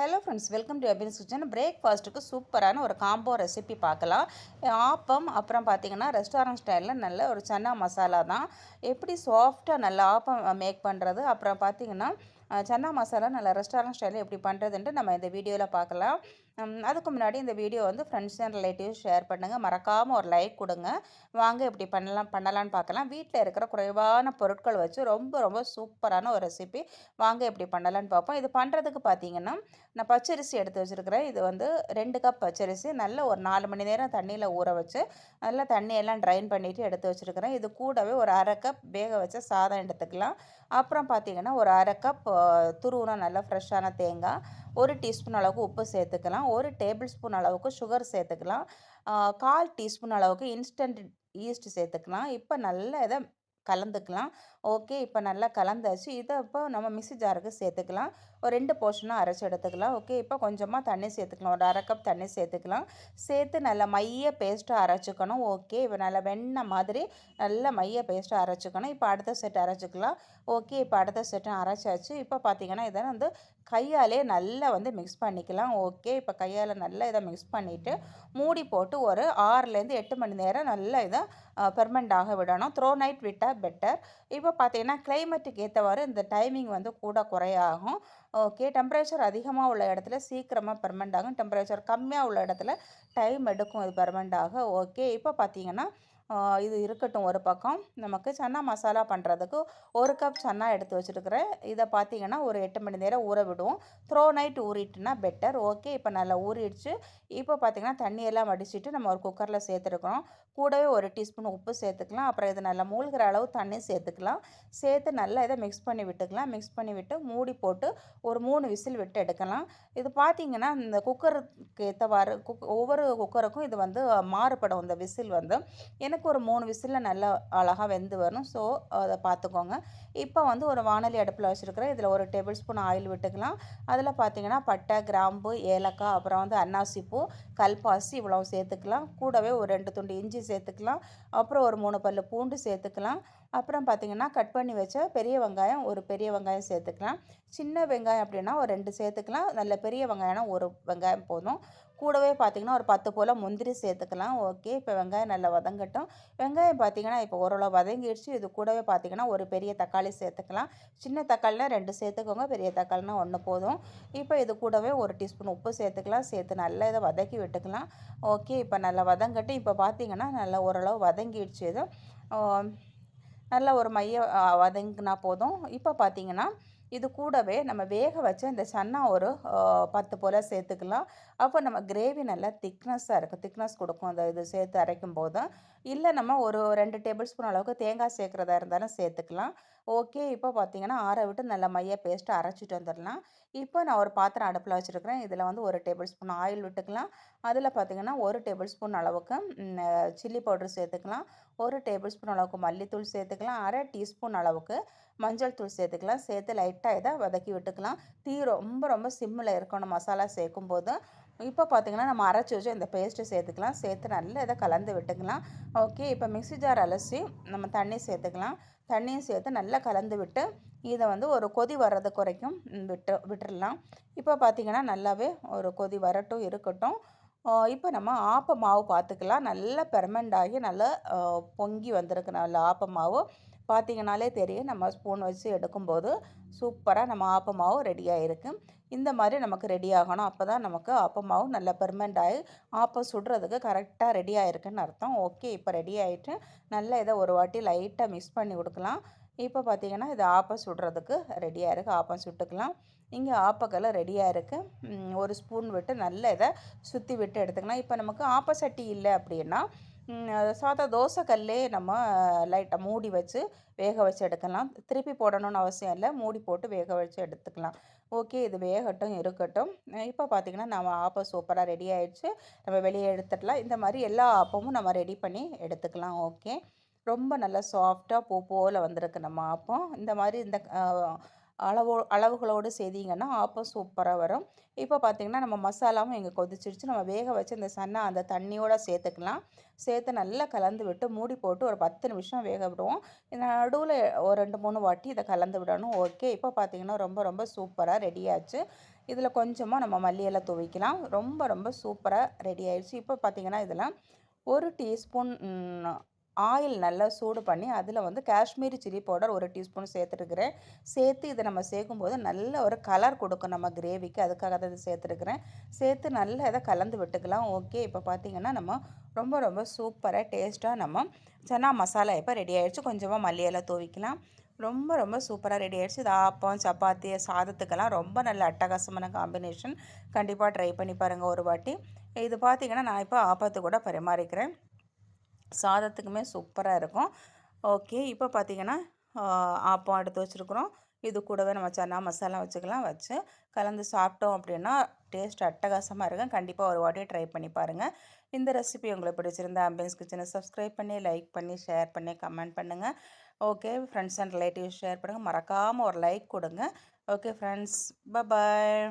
Hello friends welcome to Abin's kitchen பிரேக்ஃபாஸ்ட்டுக்கு சூப்பரான ஒரு காம்போ ரெசிபி பார்க்கலாம். ஆப்பம் அப்புறம் பார்த்தீங்கன்னா ரெஸ்டாரண்ட் ஸ்டைலில் நல்ல ஒரு சன்னா மசாலா தான். எப்படி சாஃப்டாக நல்ல ஆப்பம் மேக் பண்ணுறது அப்புறம் பார்த்திங்கன்னா சன்னா மசாலா நல்ல ரெஸ்டாரண்ட் ஸ்டைலில் எப்படி பண்ணுறதுன்ட்டு நம்ம இந்த வீடியோவில் பார்க்கலாம். அதுக்கு முன்னாடி இந்த வீடியோ வந்து ஃப்ரெண்ட்ஸ் அண்ட் ரிலேட்டிவ்ஸ் ஷேர் பண்ணுங்கள் மறக்காமல் ஒரு லைக் கொடுங்க. வாங்க இப்படி பண்ணலாம் பண்ணலான்னு பார்க்கலாம். வீட்டில் இருக்கிற குறைவான பொருட்கள் வச்சு ரொம்ப ரொம்ப சூப்பரான ஒரு ரெசிபி வாங்க எப்படி பண்ணலான்னு பார்ப்போம். இது பண்ணுறதுக்கு பார்த்தீங்கன்னா நான் பச்சரிசி எடுத்து வச்சுருக்கிறேன். இது வந்து ரெண்டு கப் பச்சரிசி நல்ல ஒரு நாலு மணி நேரம் தண்ணியில் ஊற வச்சு நல்லா தண்ணியெல்லாம் ட்ரைன் பண்ணிவிட்டு எடுத்து வச்சுருக்கிறேன். இது கூடவே ஒரு அரை கப் வேக வச்ச சாதம் எடுத்துக்கலாம். அப்புறம் பார்த்தீங்கன்னா ஒரு அரை கப் துருவுனா நல்லா ஃப்ரெஷ்ஷான தேங்காய் ஒரு டீஸ்பூன் அளவுக்கு உப்பு சேர்த்துக்கலாம் ஒரு டேபிள் ஸ்பூன் அளவுக்கு சுகர் சேர்த்துக்கலாம் கால் டீஸ்பூன் அளவுக்கு இன்ஸ்டன்ட் ஈஸ்ட் சேர்த்துக்கலாம். இப்போ நல்லா இதை கலந்துக்கலாம். ஓகே இப்போ நல்லா கலந்தாச்சு. இதை இப்போ நம்ம மிக்சி ஜாருக்கு சேர்த்துக்கலாம். ஒரு ரெண்டு போர்ஷனாக அரைச்சி எடுத்துக்கலாம். ஓகே இப்போ கொஞ்சமாக தண்ணி சேர்த்துக்கலாம். ஒரு அரை கப் தண்ணி சேர்த்துக்கலாம். சேர்த்து நல்லா மைய பேஸ்ட்டாக அரைச்சிக்கணும். ஓகே இப்போ நல்லா வெண்ணெய் மாதிரி நல்ல மைய பேஸ்ட்டாக அரைச்சிக்கணும். இப்போ அடுத்த செட் அரைச்சிக்கலாம். ஓகே இப்போ அடுத்த செட்டும் அரைச்சாச்சு. இப்போ பார்த்தீங்கன்னா இதை வந்து கையாலே நல்லா வந்து மிக்ஸ் பண்ணிக்கலாம். ஓகே இப்போ கையால் நல்லா இதை மிக்ஸ் பண்ணிவிட்டு மூடி போட்டு ஒரு ஆறுலேருந்து எட்டு மணி நேரம் நல்லா இதை பெர்மனண்ட் ஆக விடணும். த்ரோ நைட் விட்டால் பெட்டர் இப்போ பார்த்தீங்கன்னா கிளைமேட்டுக்கு ஏற்றவாறு இந்த டைமிங் வந்து கூட குறையாகும். ஓகே டெம்பரேச்சர் அதிகமாக உள்ள இடத்துல சீக்கிரமாக பெர்மனண்ட் ஆகும். டெம்பரேச்சர் கம்மியாக உள்ள இடத்துல டைம் எடுக்கும் இது பெர்மனண்ட் ஆக. ஓகே இப்போ பார்த்தீங்கன்னா இது இருக்கட்டும் ஒரு பக்கம். நமக்கு சன்னா மசாலா பண்ணுறதுக்கு ஒரு கப் சன்னா எடுத்து வச்சுருக்கிறேன். இதை பார்த்தீங்கன்னா ஒரு எட்டு மணி நேரம் ஊற விடுவோம். த்ரோ நைட் ஊறிட்டுனா பெட்டர் ஓகே இப்போ நல்லா ஊறிடுச்சு. இப்போ பார்த்தீங்கன்னா தண்ணியெல்லாம் வடிச்சிட்டு நம்ம ஒரு குக்கரில் சேர்த்துருக்குறோம். கூடவே ஒரு டீஸ்பூன் உப்பு சேர்த்துக்கலாம். அப்புறம் இது நல்லா மூழ்கிற அளவு தண்ணி சேர்த்துக்கலாம். சேர்த்து நல்லா இதை மிக்ஸ் பண்ணி விட்டுக்கலாம். மிக்ஸ் பண்ணி விட்டு மூடி போட்டு ஒரு மூணு விசில் விட்டு எடுக்கலாம். இது பார்த்தீங்கன்னா இந்த குக்கருக்கு ஏற்றவாறு குக் ஒவ்வொரு குக்கருக்கும் இது வந்து மாறுபடும். இந்த விசில் வந்து எனக்கு ஒரு மூணு விசிலில் நல்லா அழகாக வெந்து வரும் ஸோ அதை பார்த்துக்கோங்க இப்போ வந்து ஒரு வானொலி அடுப்பில் வச்சுருக்கிறேன். இதில் ஒரு டேபிள் ஸ்பூன் ஆயில் விட்டுக்கலாம். அதில் பார்த்தீங்கன்னா பட்டை கிராம்பு ஏலக்காய் அப்புறம் வந்து அன்னாசி பூ கல்பாசி இவ்வளோ சேர்த்துக்கலாம். கூடவே ஒரு ரெண்டு துண்டு இஞ்சி சேர்த்துக்கலாம். அப்புறம் ஒரு மூணு பல்லு பூண்டு சேர்த்துக்கலாம். அப்புறம் பார்த்திங்கன்னா கட் பண்ணி வச்ச பெரிய வெங்காயம் ஒரு பெரிய வெங்காயம் சேர்த்துக்கலாம். சின்ன வெங்காயம் அப்படின்னா ஒரு ரெண்டு சேர்த்துக்கலாம். நல்ல பெரிய வெங்காயம்னா ஒரு வெங்காயம் போதும். கூடவே பார்த்திங்கன்னா ஒரு பத்து போல் முந்திரி சேர்த்துக்கலாம். ஓகே இப்போ வெங்காயம் நல்லா வதங்கட்டும். வெங்காயம் பார்த்தீங்கன்னா இப்போ ஓரளவு வதங்கிடுச்சு. இது கூடவே பார்த்திங்கன்னா ஒரு பெரிய தக்காளி சேர்த்துக்கலாம். சின்ன தக்காளினா ரெண்டு சேர்த்துக்கோங்க. பெரிய தக்காளினா ஒன்று போதும். இப்போ இது கூடவே ஒரு டீஸ்பூன் உப்பு சேர்த்துக்கலாம். சேர்த்து நல்லா இதை வதக்கி விட்டுக்கலாம். ஓகே இப்போ நல்லா வதங்கட்டும். இப்போ பார்த்திங்கன்னா நல்லா ஓரளவு வதங்கிடுச்சு இது. நல்லா ஒரு மைய வதங்கினா போதும். இப்போ பார்த்தீங்கன்னா இது கூடவே நம்ம வேக வச்ச இந்த சன்னா ஒரு பத்து போல் சேர்த்துக்கலாம். அப்போ நம்ம கிரேவி நல்லா திக்னஸ்ஸாக இருக்கும் திக்னஸ் கொடுக்கும். அந்த இது சேர்த்து அரைக்கும் போதும் இல்லை நம்ம ஒரு ரெண்டு டேபிள் ஸ்பூன் அளவுக்கு தேங்காய் சேர்க்குறதா இருந்தாலும் சேர்த்துக்கலாம். ஓகே இப்போ பார்த்தீங்கன்னா ஆற விட்டு நல்லா மைய பேஸ்ட்டு அரைச்சிட்டு வந்துடலாம் இப்போ நான் ஒரு பாத்திரம் அடுப்பில் வச்சுருக்கிறேன். இதில் வந்து ஒரு டேபிள் ஸ்பூன் ஆயில் விட்டுக்கலாம். அதில் பார்த்தீங்கன்னா ஒரு டேபிள் ஸ்பூன் அளவுக்கு சில்லி பவுடர் சேர்த்துக்கலாம். ஒரு டேபிள் ஸ்பூன் அளவுக்கு மல்லித்தூள் சேர்த்துக்கலாம். அரை டீஸ்பூன் அளவுக்கு மஞ்சள் தூள் சேர்த்துக்கலாம். சேர்த்து லைட்டாக இதை வதக்கி விட்டுக்கலாம். தீ ரொம்ப ரொம்ப சிம்மில் இருக்கணும். மசாலா சேர்க்கும் போது இப்போ பார்த்திங்கன்னா நம்ம அரைச்சி வச்சு இந்த பேஸ்ட்டு சேர்த்துக்கலாம். சேர்த்து நல்லா இதை கலந்து விட்டுக்கலாம். ஓகே இப்போ மிக்ஸி ஜார் அலசி நம்ம தண்ணி சேர்த்துக்கலாம். தண்ணியும் சேர்த்து நல்லா கலந்து விட்டு இதை வந்து ஒரு கொதி வர்றது குறைக்கும் விட்டு விட்டுறலாம். இப்போ பார்த்தீங்கன்னா நல்லாவே ஒரு கொதி வரட்டும் இருக்கட்டும். இப்போ நம்ம ஆப்ப மாவு பார்த்துக்கலாம். நல்லா பெர்மெண்ட் ஆகி நல்லா பொங்கி வந்திருக்கு. நல்ல ஆப்ப மாவு. பார்த்தீங்கனாலே தெரியும். நம்ம ஸ்பூன் வச்சு எடுக்கும்போது சூப்பராக நம்ம ஆப்பமாவும் ரெடியாக இருக்கு இந்த மாதிரி நமக்கு ரெடி ஆகணும். அப்போ தான் நமக்கு ஆப்பமாவும் நல்லா பெர்மெண்ட் ஆகி ஆப்பம் சுடுறதுக்கு கரெக்டாக ரெடி ஆகிருக்குன்னு அர்த்தம். ஓகே இப்போ ரெடி ஆகிட்டு நல்லா இதை ஒரு வாட்டி லைட்டாக மிக்ஸ் பண்ணி கொடுக்கலாம். இப்போ பார்த்தீங்கன்னா இது ஆப்பம் சுடுறதுக்கு ரெடியாக இருக்குது ஆப்பம் சுட்டுக்கலாம். இங்கே ஆப்பக்கெல்லாம் ரெடியாக இருக்குது ஒரு ஸ்பூன் விட்டு நல்லா இதை சுற்றி விட்டு எடுத்துக்கலாம். இப்போ நமக்கு ஆப்ப சட்டி இல்லை அப்படின்னா சாதா தோசைக்கல்லே நம்ம லைட்டாக மூடி வச்சு வேக வச்சு எடுக்கலாம். திருப்பி போடணும்னு அவசியம் இல்லை. மூடி போட்டு வேக வச்சு எடுத்துக்கலாம். ஓகே இது வேகட்டும் இருக்கட்டும். இப்போ பார்த்தீங்கன்னா நம்ம ஆப்பம் சூப்பராக ரெடி ஆயிடுச்சு. நம்ம வெளியே எடுத்துடலாம். இந்த மாதிரி எல்லா ஆப்பமும் நம்ம ரெடி பண்ணி எடுத்துக்கலாம். ஓகே. ரொம்ப நல்லா சாஃப்டாக பூ போல் வந்திருக்கு நம்ம ஆப்பம். இந்த மாதிரி இந்த அளவோ அளவுகளோடு செய்தீங்கன்னா ஆப்பம் சூப்பராக வரும். இப்போ பார்த்தீங்கன்னா நம்ம மசாலாவும் இங்கே கொதிச்சிருச்சு. நம்ம வேக வச்சு இந்த சன்னா அந்த தண்ணியோடு சேர்த்துக்கலாம். சேர்த்து நல்லா கலந்து விட்டு மூடி போட்டு ஒரு பத்து நிமிஷம் வேக விடுவோம். நடுவில் ஒரு ரெண்டு மூணு வாட்டி இதை கலந்து விடணும். ஓகே. இப்போ பார்த்தீங்கன்னா ரொம்ப ரொம்ப சூப்பராக ரெடியாச்சு இதில் கொஞ்சமாக நம்ம மல்லியெல்லாம் துவைக்கலாம் தூவிக்கலாம். ரொம்ப ரொம்ப சூப்பராக ரெடி ஆயிடுச்சு. இப்போ பார்த்தீங்கன்னா இதெல்லாம் ஒரு டீஸ்பூன் ஆயில் நல்லா சூடு பண்ணி அதில் வந்து காஷ்மீரி சில்லி பவுடர் ஒரு டீஸ்பூன் சேர்த்துருக்குறேன். சேர்த்து இதை நம்ம சேர்க்கும்போது நல்ல ஒரு கலர் கொடுக்கும் நம்ம கிரேவிக்கு. அதுக்காக தான் இதை சேர்த்துருக்குறேன். சேர்த்து நல்லா இதை கலந்து விட்டுக்கலாம். ஓகே இப்போ பார்த்திங்கன்னா நம்ம ரொம்ப ரொம்ப சூப்பராக டேஸ்ட்டாக நம்ம சன்னா மசாலா இப்போ ரெடி ஆகிடுச்சு கொஞ்சமாக மல்லியெல்லாம் தூவிக்கலாம். ரொம்ப ரொம்ப சூப்பராக ரெடி ஆகிடுச்சு இது ஆப்பம் சப்பாத்தி சாதத்துக்கெல்லாம் ரொம்ப நல்ல அட்டகாசமான காம்பினேஷன் கண்டிப்பாக ட்ரை பண்ணி பாருங்கள் ஒரு வாட்டி. இது பார்த்திங்கன்னா நான் இப்போ ஆப்பத்து கூட பரிமாறிக்கிறேன். சாதத்துக்குமே சூப்பராக இருக்கும். ஓகே இப்போ பார்த்திங்கன்னா ஆப்பம் எடுத்து வச்சுருக்குறோம். இது கூடவே நம்ம சன்னா மசாலா வச்சுக்கலாம். வச்சு கலந்து சாப்பிட்டோம் அப்படின்னா டேஸ்ட் அட்டகாசமாக இருக்கும். கண்டிப்பாக ஒரு வாட்டி ட்ரை பண்ணி பாருங்கள் இந்த ரெசிபி உங்களுக்கு பிடிச்சிருந்தா ஆம்பியன்ஸ் கிச்சனை சப்ஸ்கிரைப் பண்ணி லைக் பண்ணி ஷேர் பண்ணி கமெண்ட் பண்ணுங்கள் okay friends and relatives share பண்ணுங்கள் மறக்காமல் ஒரு லைக் கொடுங்க. Okay friends bye